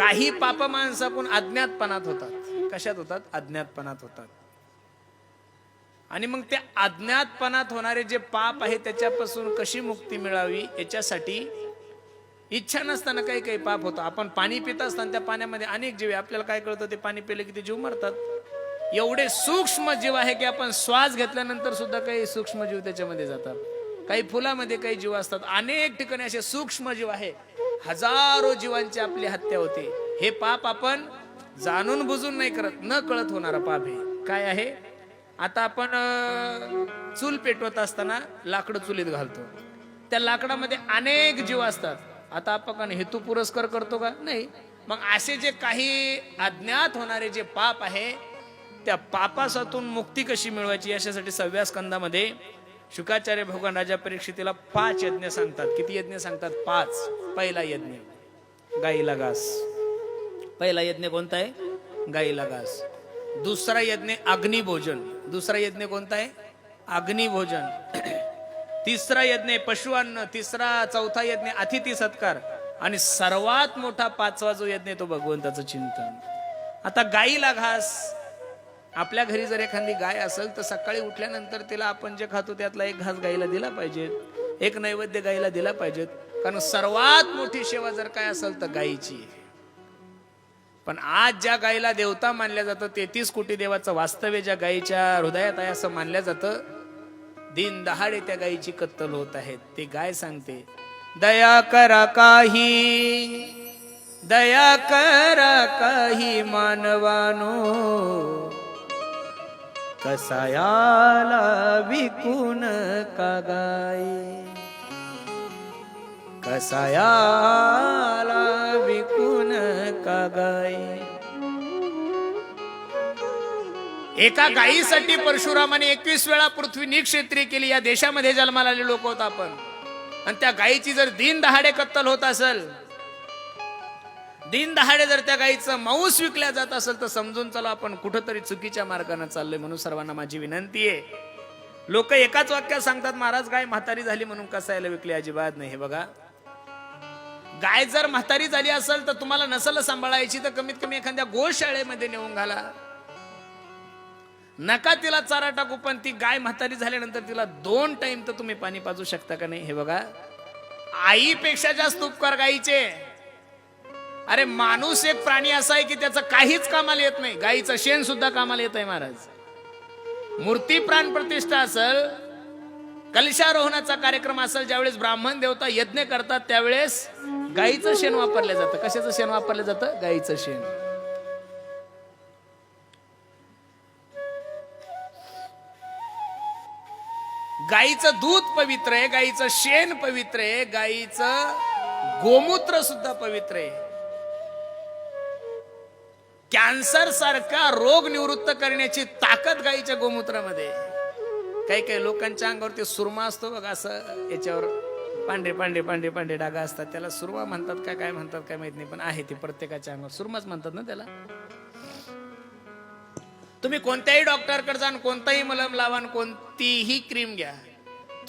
काही पाप माणसापून अज्ञातपणात होतात. कशात होतात? अज्ञातपणात होतात. आणि मग त्या अज्ञातपणात होणारे जे पाप आहे त्याच्यापासून कशी मुक्ती मिळावी? याच्यासाठी इच्छा नसताना काही काही पाप होतं. आपण पाणी पित असताना त्या पाण्यामध्ये अनेक जीव आपल्याला काय कळतं? ते पाणी पिले की ते जीव मरतात. एवढे सूक्ष्म जीव आहे की आपण श्वास घेतल्यानंतर सुद्धा काही सूक्ष्म जीव त्याच्यामध्ये जातात. काही फुलामध्ये काही जीव असतात. अनेक ठिकाणी असे सूक्ष्म जीव आहे. हजारो जीवांची आपली हत्या होते. हे पाप आपण जाणून बुजून नाही करत न कळत होणारा पाप हे. काय आहे? आता आपण चूल पेटवत असताना लाकडं चुलीत घालतो. त्या लाकडामध्ये अनेक जीव असतात. आता आपण हेतू पुरस्कार करतो का? नाही. मग असे जे काही अज्ञात होणारे जे पाप आहे त्या पापासातून मुक्ती कशी मिळवायची याच्यासाठी सहाव्या स्कंदामध्ये शुकाचार्य भगवान राजा परीक्षितीला पाच यज्ञ सांगतात. किती यज्ञ सांगतात? पाच. पहिला यज्ञ गाईला घास. पहिला यज्ञ कोणता आहे? गाईला घास. दुसरा यज्ञ अग्निभोजन. दुसरा यज्ञ कोणता आहे? अग्निभोजन. तिसरा यज्ञ पशुअन्न. तिसरा चौथा यज्ञ अतिथी सत्कार. आणि सर्वात मोठा पाचवा जो यज्ञ तो भगवंताचं चिंतन. आता गाईला घास. आपल्या घरी जर एखादी गाय असेल तर सकाळी उठल्यानंतर तिला आपण जे खातो त्यातला एक घास गाईला दिला पाहिजे. एक नैवेद्य गाईला दिला पाहिजेत कारण सर्वात मोठी सेवा जर काय असेल तर गायीची. पण आज ज्या गायीला देवता मानल्या जातं तेहतीस कोटी देवाचं वास्तव्य ज्या गायीच्या हृदयात आहे असं मानलं जातं दिन दहाडे त्या गायीची कत्तल होत आहेत ते गाय सांगते दया करा काही दया करा काही मानवानो कसायाला विकून का कसायाला विकून का गाय एका गायीसाठी परशुरामाने एकवीस वेळा पृथ्वी निक्षेत्री केली. या देशामध्ये जन्माला आले लोक होत आपण. आणि त्या गायीची जर दिन दहाडे कत्तल होत असेल दिन दहाडे जर त्या गायीचं मांस विकल्या जात असेल तर समजून चला आपण कुठंतरी चुकीच्या मार्गाने चाललोय म्हणून सर्वांना माझी विनंती आहे. लोक एकाच वाक्यात सांगतात महाराज गाय म्हातारी झाली म्हणून कसायला विकली अजिबात नाही. हे बघा. गाय जर म्हातारी झाली असेल तर तुम्हाला नसल सांभाळायची तर कमीत कमी एखाद्या गोशाळेमध्ये नेऊन घाला. नका तिला चारा टाकू पण ती गाय म्हातारी झाल्यानंतर तिला दोन टाइम तर तुम्ही पाणी पाजू शकता का नाही? हे बघा. आईपेक्षा जास्त उपकार गायीचे अरे माणूस एक प्राणी असा आहे की त्याचं काहीच कामाला येत नाही. गायीचं शेण सुद्धा कामाला येत आहे महाराज. मूर्ती प्राण प्रतिष्ठा असेल कलशारोहणाचा कार्यक्रम असेल ज्यावेळेस ब्राह्मण देवता यज्ञ करतात त्यावेळेस गायीचं शेण वापरलं जातं. कशाचं शेण वापरलं जातं? गायीचं शेण. गाईचं दूध पवित्र आहे गाईचं शेण पवित्र आहे गाईचं गोमूत्र सुद्धा पवित्र आहे. कॅन्सर सारखा रोग निवृत्त करण्याची ताकद गाईच्या गोमूत्रामध्ये काही काही लोकांच्या अंगावरती सुरमा असतो बघा असं याच्यावर पांढरे पांढरे पांढरे पांढरे डागा असतात. त्याला सुरमा म्हणतात का काय म्हणतात काय माहीत नाही पण आहे ते प्रत्येकाच्या अंगावर. सुरमाच म्हणतात ना त्याला. तुम्ही कोणत्याही डॉक्टरकडे जाण कोणताही मलम लावा कोणतीही क्रीम घ्या.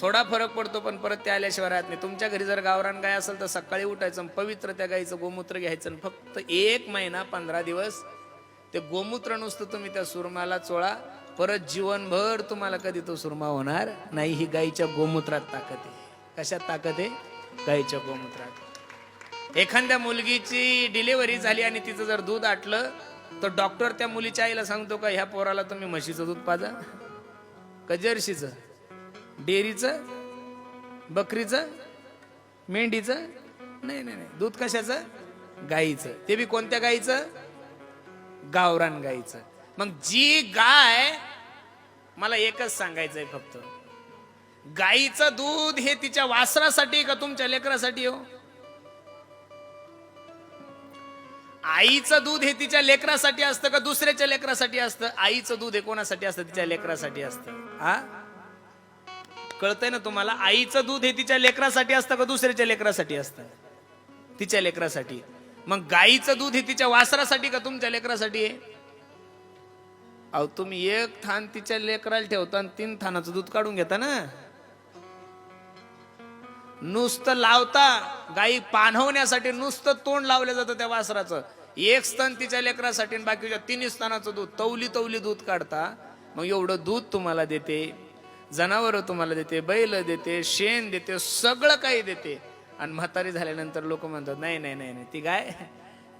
थोडा फरक पडतो पण परत ते आल्याशिवाय राहत नाही. तुमच्या घरी जर गावरान गाय असेल तर सकाळी उठायचं पवित्र त्या गाईचं गोमूत्र घ्यायचं फक्त एक महिना पंधरा दिवस ते गोमूत्र नुसतं तुम्ही त्या सुरमाला चोळा. परत जीवनभर तुम्हाला कधी तो सुरमा होणार नाही ही गाईच्या गोमूत्रात ताकद आहे. कशात ताकद आहे? गाईच्या गोमूत्रात. एखाद्या मुलगीची डिलिव्हरी झाली आणि तिचं जर दूध आटलं तर डॉक्टर त्या मुलीच्या आईला सांगतो का ह्या पोराला तुम्ही म्हशीचं दूध पाजा. का जर्शीचं डेअरीचं बकरीचं मेंढीचं नाही नाही नाही दूध कशाचं? गाईचं. ते बी कोणत्या गाईचं? गावरान गाईचं. मग जी गाय मला एकच सांगायचंय फक्त. गाईचं दूध हे तिच्या वासरासाठी का तुमच्या लेकरासाठी हो? आईचं दूध हे तिच्या लेकरासाठी असतं का दुसऱ्याच्या लेकरासाठी असतं? आईचं दूध हे कोणासाठी असतं? तिच्या लेकरासाठी असतं. हा कळतंय ना तुम्हाला? आईचं दूध हे तिच्या लेकरासाठी असतं का दुसऱ्याच्या लेकरासाठी असतं? तिच्या लेकरासाठी. मग गाईचं दूध हे तिच्या वासरासाठी का तुमच्या लेकरासाठी आहे? अहो तुम्ही एक थान तिच्या लेकराला ठेवता आणि तीन थानाचं दूध काढून घेता ना? नुसतं लावता गाई पाणवण्यासाठी नुसतं तोंड लावलं जातं त्या वासराचं. एक स्तन तिच्या लेकरासाठी बाकीच्या तिन्ही स्तनाचं दूध. तवली तवली दूध काढता मग एवढं दूध तुम्हाला देते. जनावर तुम्हाला देते बैल देते शेण देते सगळं काही देते. आणि म्हातारी झाल्यानंतर लोक म्हणतात नाही नाही नाही नाही ती गाय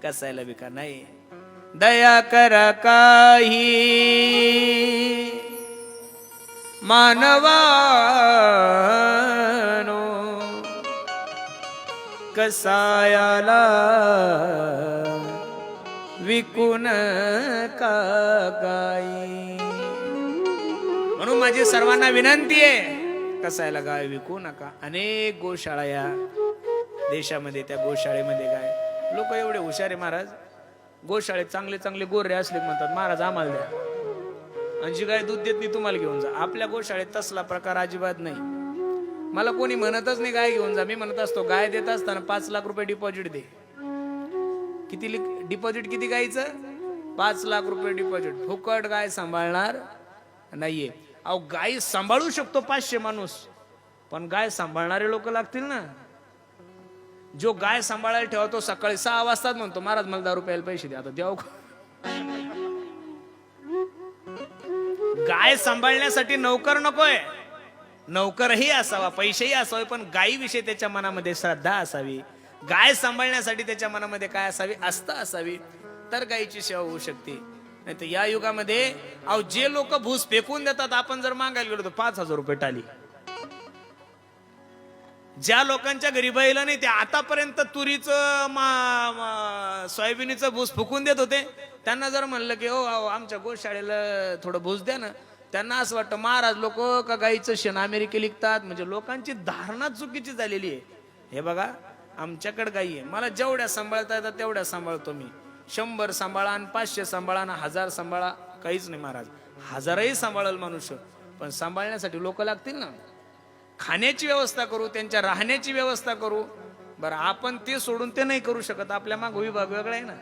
कसायला बिका नाही. दया कर काही. मानवानो कसायाला विकून का गाई. माझी सर्वांना विनंती आहे. कसायला गाय विकू नका. अनेक गोशाळा या देशामध्ये त्या गोशाळेमध्ये गाय. लोक एवढे हुशार आहे महाराज. गोशाळेत चांगले चांगले गोरे असले म्हणतात महाराज आम्हाला द्या. आणि जी गाय दूध देत नाही तुम्हाला घेऊन जा. आपल्या गोशाळेत तसला प्रकार अजिबात नाही. मला कोणी म्हणतच नाही गाय घेऊन जा. मी म्हणत असतो गाय देत असताना पाच लाख रुपये डिपॉझिट दे. किती डिपॉझिट किती गायचं पाच लाख रुपये डिपॉझिट फुकट गाय सांभाळणार नाहीये. अहो गाय सांभाळू शकतो पाचशे माणूस पण गाय सांभाळणारे लोक लागतील ना. जो गाय सांभाळायला ठेवतो सकाळी सहा वाजताच म्हणतो महाराज मला दहा रुपयाला पैसे द्या आता देऊ गाय सांभाळण्यासाठी नौकर नकोय. नौकरही असावा पैसेही असावे पण गायीविषयी त्याच्या मनामध्ये श्रद्धा असावी. गाय सांभाळण्यासाठी त्याच्या मनामध्ये काय असावी? आस्था असावी. तर गायीची सेवा होऊ शकते. नाही तर या युगामध्ये अहो जे लोक भूस फेकून देतात आपण जर मागायला गेलो तर पाच हजार रुपये टाली. ज्या लोकांच्या घरी बैला नाही ते आतापर्यंत तुरीचं सोयाबीनचं भूस फुकून देत होते. त्यांना जर म्हणलं की हो अहो, आमच्या गोशाळेला थोडं भूस द्या ना. त्यांना असं वाटतं महाराज लोक का गाईचं शेण अमेरिके लिखतात म्हणजे लोकांची धारणा चुकीची झालेली आहे. हे बघा आमच्याकडे गाई आहे. मला जेवढ्या सांभाळता येतात तेवढ्या सांभाळतो मी. शंभर सांभाळा आणि पाचशे सांभाळा आणि हजार सांभाळा काहीच नाही महाराज. हजारही सांभाळल मनुष्य पण सांभाळण्यासाठी लोक लागतील ना. खाण्याची व्यवस्था करू त्यांच्या राहण्याची व्यवस्था करू. बरं आपण ते सोडून ते नाही करू शकत. आपल्या माग विभाग वेगळा आहे ना.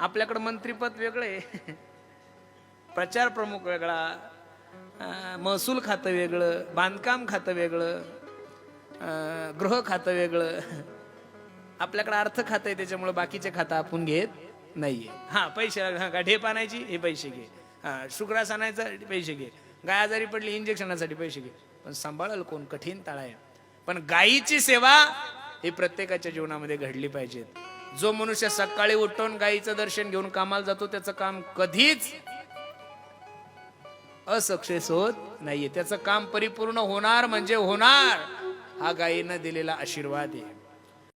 आपल्याकडं मंत्रीपद वेगळं आहे. प्रचार प्रमुख वेगळा महसूल खातं वेगळं बांधकाम खातं वेगळं गृह खातं वेगळं. आपल्याकडे अर्थ खातं आहे त्याच्यामुळे बाकीचे खातं आपण घेत नाहीये. हा पैसे हा, का ढेप आणायची? हे पैसे घे. हा शुक्रास आणायचा पैसे घे. गाय आजारी पडली इंजेक्शनासाठी पैसे घे. पण सांभाळल कोण? कठीण ताळा आहे. पण गायीची सेवा ही प्रत्येकाच्या जीवनामध्ये घडली पाहिजे जो मनुष्य सकाळी उठून गायीचं दर्शन घेऊन कामाला जातो त्याचं काम कधीच असक्सेस होत नाहीये. त्याचं काम परिपूर्ण होणार म्हणजे होणार. हा गायीनं दिलेला आशीर्वाद आहे.